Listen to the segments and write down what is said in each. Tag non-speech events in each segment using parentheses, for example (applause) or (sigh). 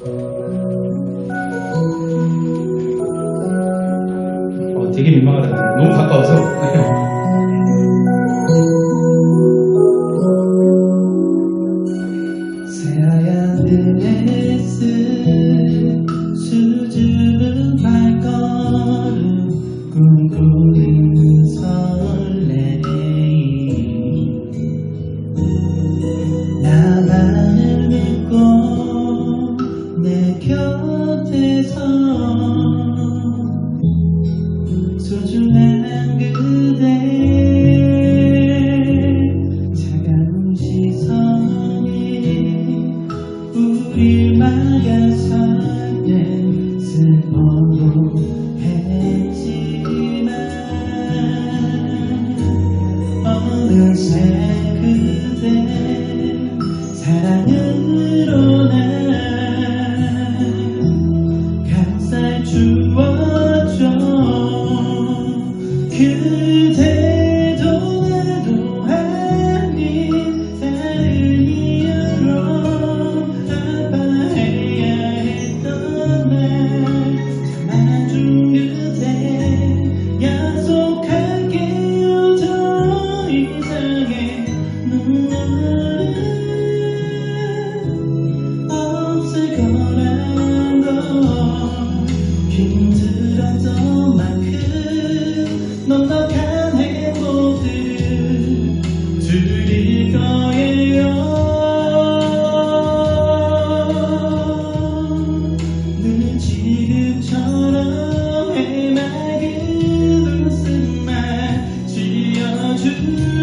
어, 되게 민망하다. 너무 가까워서. (laughs) 새 그대 사랑으로 날 감싸 주었죠 그대 지금처럼 해맑은 웃음만 지어주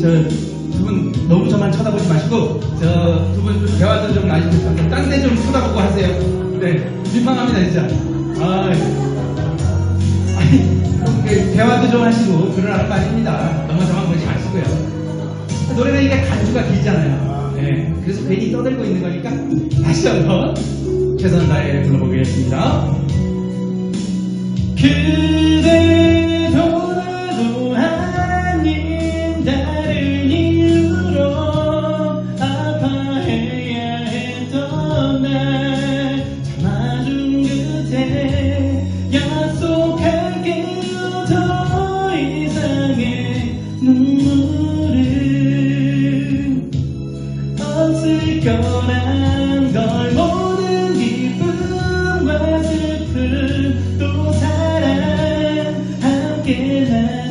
저두분 너무 저만 쳐다보지 마시고 저 두 분 대화도 좀 나시고 딴데 좀 쳐다보고 하세요. 네, 민망합니다 진짜. 아, 아니, 그 대화도 좀 하시고 그러라는 거 아닙니다. 너무 저만 보지 마시고요. 노래는 이게 간주가 길잖아요. 네, 그래서 괜히 떠들고 있는 거니까 다시 한번 최선을 다해 불러보겠습니다. 그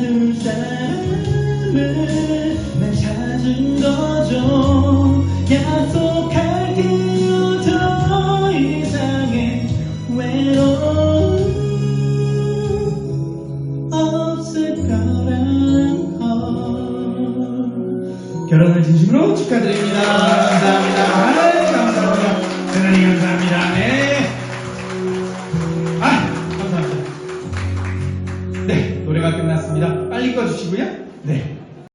나눌 사람을 난 찾은 거죠 약속할게요 더 이상의 외로움 없을 거란 걸 결혼을 진심으로 축하드립니다. 감사합니다. 주시고요. 네.